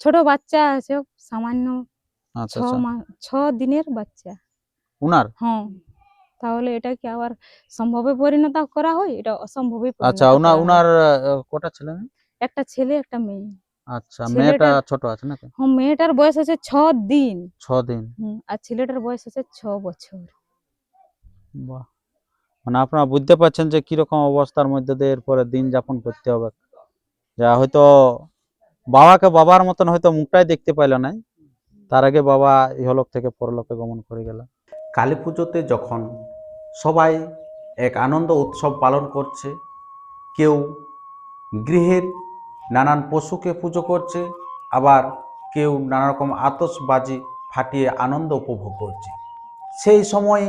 ছোট বাচ্চা আছে সামান্য ছ আচ্ছা। আচ্ছা ছ দিনের বাচ্চা। উনার? হ্যাঁ। তাহলে এটা কি আবার সম্ভবে পরিণত করা হয়? এটা অসম্ভবে আচ্ছা উনার উনার কটা ছেলে একটা ছেলে একটা মেয়ে। আচ্ছা মেয়েটা ছোট আছে নাকি? হ্যাঁ মেয়েটার বয়স আছে ছ দিন। ছ দিন। আর ছেলেটার বয়স আছে ছ বছর। বাহ! মানে আপনারা বুঝতে পারছেন যে কীরকম অবস্থার মধ্যে দিয়ে এরপরে দিন যাপন করতে হবে। যা হয়তো বাবাকে বাবার মতন হয়তো মুখটাই দেখতে পাইল না তার আগে বাবা ইহলোক থেকে পরলোকে গমন করে গেল। কালী পুজোতে যখন সবাই এক আনন্দ উৎসব পালন করছে, কেউ গৃহের নানান পশুকে পুজো করছে, আবার কেউ নানা রকম আতশবাজি ফাটিয়ে আনন্দ উপভোগ করছে। সেই সময়ে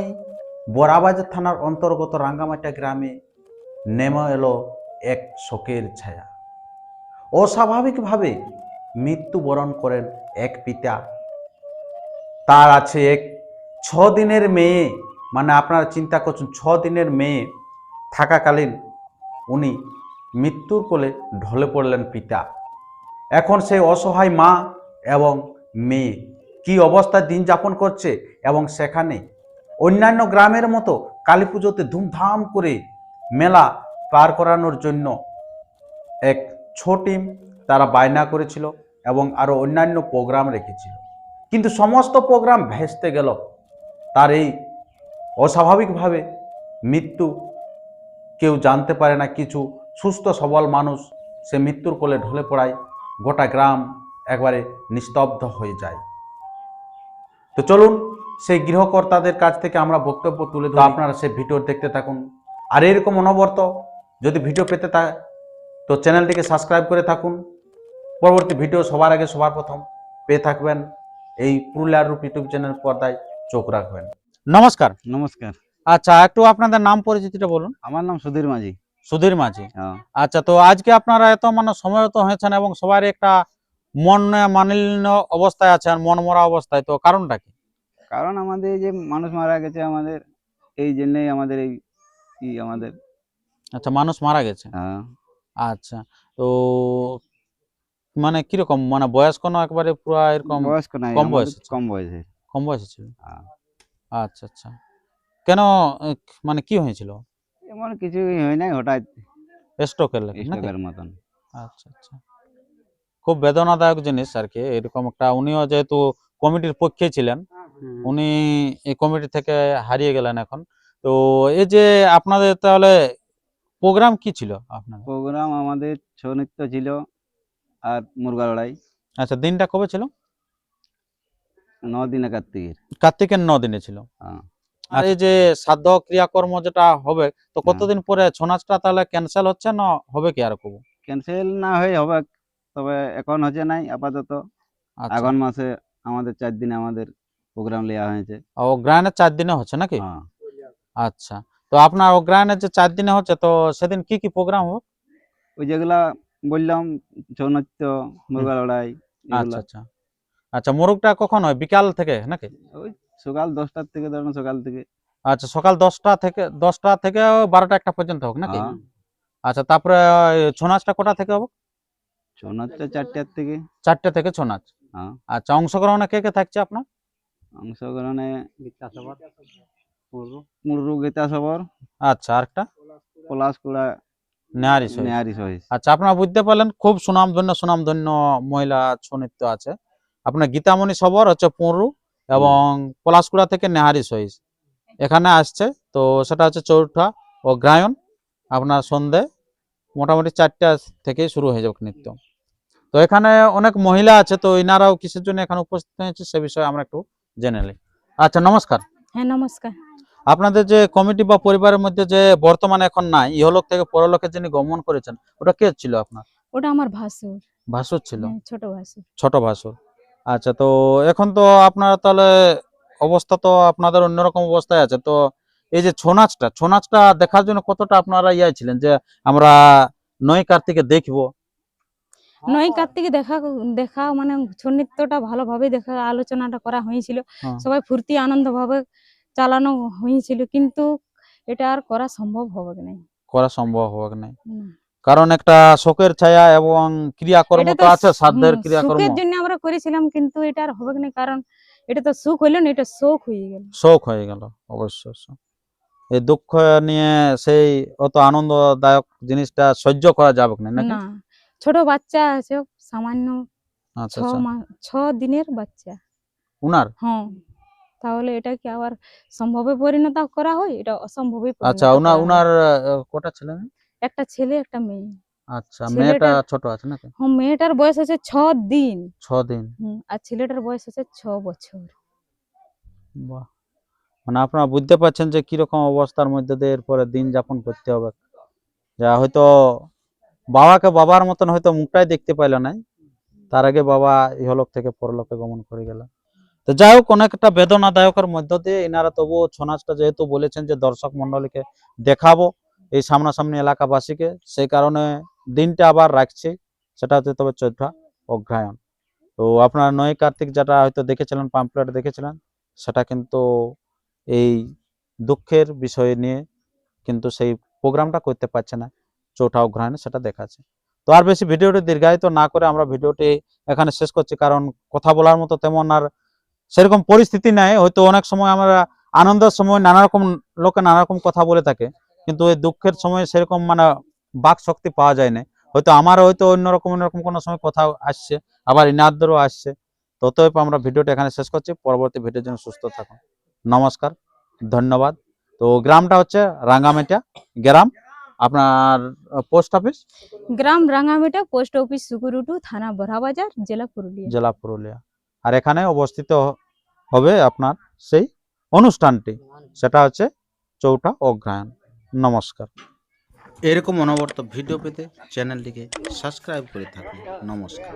বড়াবাজার থানার অন্তর্গত রাঙ্গামাটা গ্রামে নেমে এলো এক শোকের ছায়া। অস্বাভাবিকভাবে মৃত্যুবরণ করেন এক পিতা। তার আছে এক ছ দিনের মেয়ে। মানে আপনারা চিন্তা করছেন ছ দিনের মেয়ে থাকাকালীন উনি মৃত্যুর কোলে ঢলে পড়লেন পিতা। এখন সেই অসহায় মা এবং মেয়ে কি অবস্থায় দিন যাপন করছে এবং সেখানে অন্যান্য গ্রামের মতো কালী পুজোতে ধুমধাম করে মেলা পার করানোর জন্য এক ছো টিম তারা বায়না করেছিল এবং আরও অন্যান্য প্রোগ্রাম রেখেছিল। কিন্তু সমস্ত প্রোগ্রাম ভেস্তে গেল। তার এই অস্বাভাবিকভাবে মৃত্যু কেউ জানতে পারে না, কিছু সুস্থ সবল মানুষ সে মৃত্যুর কোলে ঢলে পড়ায়, গোটা গ্রাম একবারে নিস্তব্ধ হয়ে যায়। তো চলুন, সেই গৃহকর্তাদের কাছ থেকে আমরা বক্তব্য তুলে ধরি। আপনারা সেই ভিডিও দেখতে থাকুন। আর এরকম অনবরত যদি ভিডিও পেতে তো চ্যানেলটিকে সাবস্ক্রাইব করে থাকুন। পরবর্তী ভিডিও সবার আগে সবার প্রথম পেয়ে থাকবেন। এই পুরুলিয়ার রূপ ইউটিউব চ্যানেল পর্দায় চোখ রাখবেন। নমস্কার। নমস্কার। আচ্ছা একটু আপনাদের নাম পরিচিতিটা বলুন। আমার নাম সুধীর মাঝি। সুধীর মাঝি। হ্যাঁ। আচ্ছা তো আজকে আপনারা এত মানে সময়ত হয়েছেন এবং সবার একটা মন মানিন্য অবস্থায় আছেন মন মরা অবস্থায় তো কারণটা কি? কারণ আমাদের এই যে মানুষ মারা গেছে আমাদের এই জন্যই আমাদের এই আমাদের আচ্ছা মানুষ মারা গেছে। হ্যাঁ, আচ্ছা তো মানে কীরকম? মানে বয়স কোনো একবারে পুরো এরকম বয়স্ক নাই কম বয়স কম বয়সে কম বয়সে ছিল? হ্যাঁ। আচ্ছা আচ্ছা। কেন মানে কি হয়েছিল? এমন কিছুই হয় নাই হঠাৎ স্ট্রোকের লাগে নাকি? স্টকের মতন। আচ্ছা আচ্ছা। খুব বেদনাদায়ক জিনিস আর কি এরকম একটা উনিও যেহেতু কমিটির পক্ষে ছিলেন উনি এই কমিটি থেকে হারিয়ে গেলেন এখন। তো এই যে আপনাদের তাহলে প্রোগ্রাম কি ছিল আপনার প্রোগ্রাম আমাদের ছৌ নৃত্য ছিল আর মুরগা লড়াই। আচ্ছা দিনটা কবে ছিল? ন দিনে কার্তিকের। কার্তিকের ন দিনে ছিল। হ্যাঁ। আর এই যে সাধ্য ক্রিয়াকর্ম যেটা হবে তো কতদিন পরে ছৌ নাচটা তাহলে ক্যান্সেল হচ্ছে না হবে কি আর কব? ক্যান্সেল না হয়ে হবে তবে এখন হচ্ছে নাই আপাতত। আচ্ছা। আগাম মাসে আমাদের চার দিনে আমাদের প্রোগ্রাম নেওয়া হয়েছে। ও গ্রায়নের চার দিনে হচ্ছে নাকি? হ্যাঁ। আচ্ছা। আপনার অগ্রায়ণের যে চার দিনে হচ্ছে তো সেদিন কি কি প্রোগ্রাম হবে? ওই যেগুলা বললাম ছৌ নৃত্য মুরগা লড়াই আচ্ছা আচ্ছা। আচ্ছা মোরগটা কখন হয়? বিকাল থেকে নাকি? ওই সকাল দশটার থেকে ধরুন সকাল থেকে। আচ্ছা সকাল দশটা থেকে দশটা থেকে বারোটা একটা পর্যন্ত হোক নাকি? হ্যাঁ, আচ্ছা তারপরে ছৌ নাচটা কটা থেকে হবে? ছৌ নাচটা চারটার থেকে। চারটে থেকে ছৌ নাচ হ্যাঁ। আচ্ছা অংশগ্রহণে কে কে থাকছে আপনার? অংশগ্রহণে মুরু গীতা সবর। আচ্ছা আরেকটা? পলাশ নেহারি নেহারি সহিস। আচ্ছা আপনারা বুঝতে পারলেন খুব সুনামধন্য সুনামধন্য মহিলা আছে। আপনার গীতামণি সবর হচ্ছে পুরু এবং পলাশকুড়া থেকে নেহারি সহিস। এখানে আসছে তো সেটা হচ্ছে চৌঠা ও গ্রায়ন আপনার সন্ধে মোটামুটি চারটা থেকেই শুরু হয়ে যাবে নৃত্য। তো এখানে অনেক মহিলা আছে তো এনারাও কিসের জন্য এখানে উপস্থিত হয়েছে সে বিষয়ে আমরা একটু জেনে নিই। আচ্ছা নমস্কার। হ্যাঁ নমস্কার। আপনাদের যে কমিটি বা পরিবারের মধ্যে যে বর্তমানে এখন নাই ইহলোক থেকে পরলোকে যিনি গমন করেছেন ওটা কে ছিল আপনার? ওটা আমার ভাসুর। ভাসুর ছিল? হ্যাঁ, ছোট ভাসুর। ছোট ভাসুর। আচ্ছা তো এখন তো আপনারা তাহলে অবস্থা তো আপনাদের অন্যরকম অবস্থায় আছে। তো এই যে ছৌ নাচটা ছৌ নাচটা দেখার জন্য কতটা আপনারা ইয়ে ছিলেন? যে আমরা নয় কার্তিকে দেখব নয় কার্তিকে দেখা দেখা মানে ছৌ নৃত্যটা ভালোভাবে দেখা আলোচনাটা করা হয়েছিল। হ্যাঁ। সবাই ফুর্তি আনন্দ ভাবে চালানো হয়েছিল কিন্তু এটা আর করা সম্ভব হবে না করা সম্ভব হবে না। কারণ একটা শোকের ছায়া এবং ক্রিয়াকর্ম তো আছে সাধ্যের ক্রিয়াকর্ম। সুখের জন্য আমরা করেছিলাম কিন্তু এটা আর হবে না কারণ এটা তো সুখ হইল না এটা শোক হয়ে গেল। শোক হয়ে গেল অবশ্যই। এই দুঃখ নিয়ে সেই অত আনন্দদায়ক জিনিসটা সহ্য করা যাবে না নাকি? না। ছোট বাচ্চা আছে সামান্য ছ আচ্ছা। আচ্ছা ছ দিনের বাচ্চা। উনার? হ্যাঁ। তাহলে এটা কি আবার সম্ভবে পরিণত করা হয় এটা অসম্ভবে আচ্ছা উনার উনার কটা ছেলে একটা ছেলে একটা মেয়ে। আচ্ছা মেয়েটা ছোট আছে নাকি? হ্যাঁ মেয়েটার বয়স আছে ছ দিন। ছ দিন। আর ছেলেটার বয়স আছে ছ বছর। বাহ! মানে আপনারা বুঝতে পারছেন যে কীরকম অবস্থার মধ্যে দিয়ে এরপরে দিন যাপন করতে হবে। যা হয়তো বাবাকে বাবার মতন হয়তো মুখটাই দেখতে পাইল না তার আগে বাবা ইহলোক থেকে পরলোকে গমন করে গেল। তো যাই হোক, অনেকটা বেদনাদায়কের মধ্য দিয়ে এনারা তবুও ছৌ নাচটা যেহেতু বলেছেন যে দর্শক মন্ডলীকে দেখাবো এই সামনাসামনি এলাকাবাসীকে, সেই কারণে দিনটা আবার রাখছি, সেটা হচ্ছে তবে চৈত্রা অগ্রায়ণ তো আপনারা নয় কার্তিক যেটা হয়তো দেখেছিলেন পাম্পলেট দেখেছিলেন, সেটা কিন্তু এই দুঃখের বিষয় নিয়ে কিন্তু সেই প্রোগ্রামটা করতে পারছে না। চৌঠা অগ্রহায়ণে সেটা দেখাচ্ছে। তো আর বেশি ভিডিওটি দীর্ঘায়িত না করে আমরা ভিডিওটি এখানে শেষ করছি, কারণ কথা বলার মতো তেমন আর সেরকম পরিস্থিতি নাই। হয়তো অনেক সময় আমরা আনন্দের সময় নানা রকম লোকে নানা রকম কথা বলে থাকে, কিন্তু ওই দুঃখের সময় সেরকম মানে বাক শক্তি পাওয়া যায় না হয়তো আমার হয়তো অন্যরকম অন্যরকম কোনো সময় কথা আসছে, আবার ইনারদেরও আসছে। ততএব আমরা ভিডিওটা এখানে শেষ করছি। পরবর্তী ভিডিওর জন্য সুস্থ থাকুন। নমস্কার, ধন্যবাদ। তো গ্রামটা হচ্ছে রাঙ্গামেটা গ্রাম আপনার পোস্ট অফিস গ্রাম রাঙ্গামেটা পোস্ট অফিস সুকুরুটু থানা বড়াবাজার জেলা পুরুলিয়া। জেলা পুরুলিয়া। আর এখানে অবস্থিত হবে আপনার সেই অনুষ্ঠানটি। সেটা হচ্ছে চৌটা অগ্রায়ণ। নমস্কার। এরকম অনবর্ত ভিডিও পেতে চ্যানেলটিকে সাবস্ক্রাইব করে থাকুন। নমস্কার।